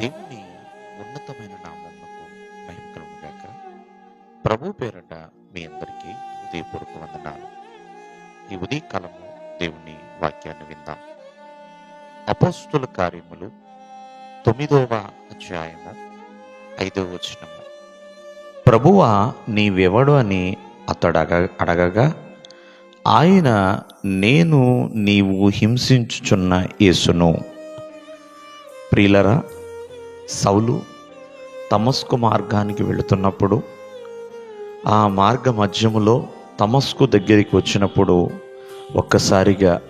దేవుని ఉన్నతమైన నామమునకు మహిమకలుగాక ప్రభు పేరట మీ అందరికీ హృదయపూర్వక వందనాలు. ఈ ఉదయకాలము దేవుని వాక్యాన్ని విందాం. అపోస్తుల కార్యములు తొమ్మిదవ అధ్యాయము ఐదవ వచనము. ప్రభువా నీవెవడు అని అతడు అడగగా ఆయన నేను నీవు హింసించుచున్న యేసును. ప్రియులరా సౌలు తమస్కు మార్గానికి వెళుతున్నప్పుడు ఆ మార్గ మధ్యములో తమస్కు దగ్గరికి వచ్చినప్పుడు ఒక్కసారిగా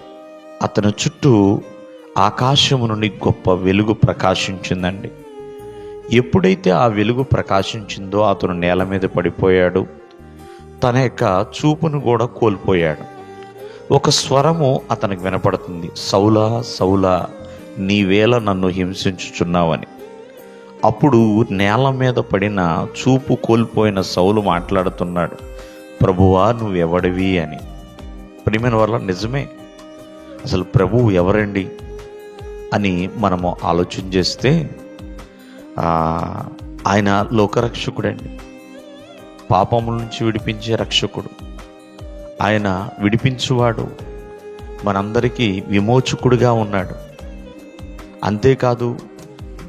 అతని చుట్టూ ఆకాశము నుండి గొప్ప వెలుగు ప్రకాశించిందండి. ఎప్పుడైతే ఆ వెలుగు ప్రకాశించిందో అతను నేల మీద పడిపోయాడు. తన యొక్క చూపును కూడా కోల్పోయాడు. ఒక స్వరము అతనికి వినపడుతుంది. సౌలా సౌలా నీవేళ నన్ను హింసించుచున్నావని. అప్పుడు నేల మీద పడిన చూపు కోల్పోయిన సౌలు మాట్లాడుతున్నాడు ప్రభువా నువ్వెవడివి? అని. ప్రియమైన వల్ల నిజమే. అసలు ప్రభువు ఎవరండి? అని మనము ఆలోచన చేస్తే ఆయన లోకరక్షకుడండి. పాపముల నుంచి విడిపించే రక్షకుడు. ఆయన విడిపించువాడు. మనందరికీ విమోచకుడుగా ఉన్నాడు. అంతేకాదు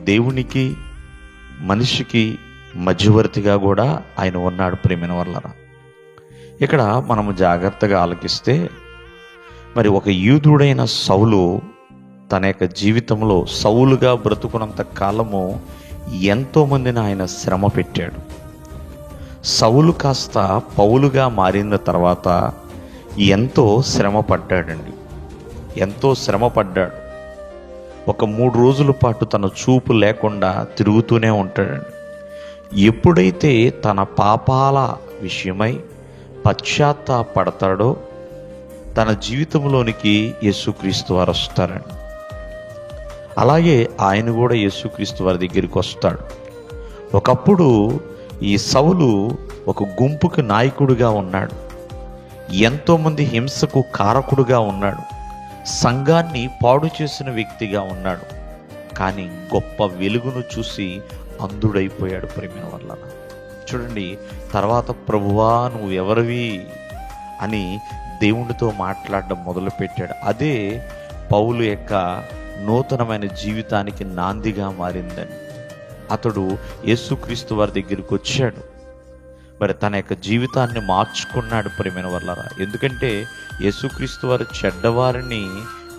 దేవునికి మనిషికి మధ్యవర్తిగా కూడా ఆయన ఉన్నాడు ప్రేమిన వల్లరా ఇక్కడ మనము జాగ్రత్తగా ఆలకిస్తే మరి ఒక యూదుడైన సౌలు తన యొక్క జీవితంలో సౌలుగా బ్రతుకున్నంత కాలము ఎంతోమందిని ఆయన శ్రమ పెట్టాడు. సౌలు కాస్త పౌలుగా మారిన తర్వాత ఎంతో శ్రమ పడ్డాడండి. ఎంతో శ్రమ పడ్డాడు. ఒక మూడు రోజుల పాటు తన చూపు లేకుండా తిరుగుతూనే ఉంటాడండి. ఎప్పుడైతే తన పాపాల విషయమై పశ్చాత్తాపడతాడో తన జీవితంలోనికి యేసుక్రీస్తు వారు వస్తారండి. అలాగే ఆయన కూడా యేసుక్రీస్తు వారి దగ్గరికి వస్తాడు. ఒకప్పుడు ఈ సౌలు ఒక గుంపుకి నాయకుడిగా ఉన్నాడు. ఎంతోమంది హింసకు కారకుడుగా ఉన్నాడు. సంఘాన్ని పాడు చేసిన వ్యక్తిగా ఉన్నాడు. కానీ గొప్ప వెలుగును చూసి అంధుడైపోయాడు ప్రేమిన వల్ల చూడండి తర్వాత ప్రభువా నువ్వు ఎవరివి అని దేవునితో మాట్లాడడం మొదలుపెట్టాడు. అదే పౌలు యొక్క నూతనమైన జీవితానికి నాందిగా మారిందని. అతడు యేసుక్రీస్తు వారి దగ్గరికి వచ్చాడు. మరి తన యొక్క జీవితాన్ని మార్చుకున్నాడు ప్రేమైన వల్లరా ఎందుకంటే యేసుక్రీస్తు వారు చెడ్డవారిని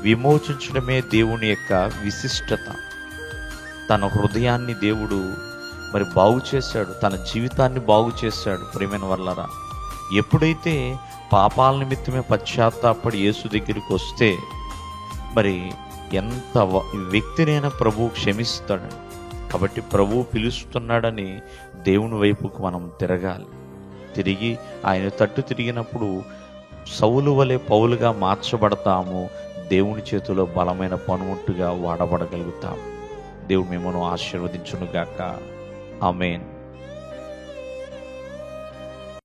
విమోచించడమే దేవుని యొక్క విశిష్టత. తన హృదయాన్ని దేవుడు మరి బాగు చేశాడు తన జీవితాన్ని బాగు చేశాడు ప్రేమైన వల్లరా ఎప్పుడైతే పాపాల నిమిత్తమే పశ్చాత్తాపడి యేసు దగ్గరికి వస్తే మరి ఎంత వ- వ్యక్తినైనా ప్రభువు క్షమిస్తాడు. కాబట్టి ప్రభువు పిలుస్తున్నాడని దేవుని వైపుకు మనం తిరగాలి. తిరిగి ఆయన తట్టు తిరిగినప్పుడు సౌలు వలె పౌలుగా మార్చబడతాము. దేవుని చేతిలో బలమైన పనుముట్టుగా వాడబడగలుగుతాము. దేవుడు మిమ్మల్ని ఆశీర్వదించునుగాక. ఆమెన్.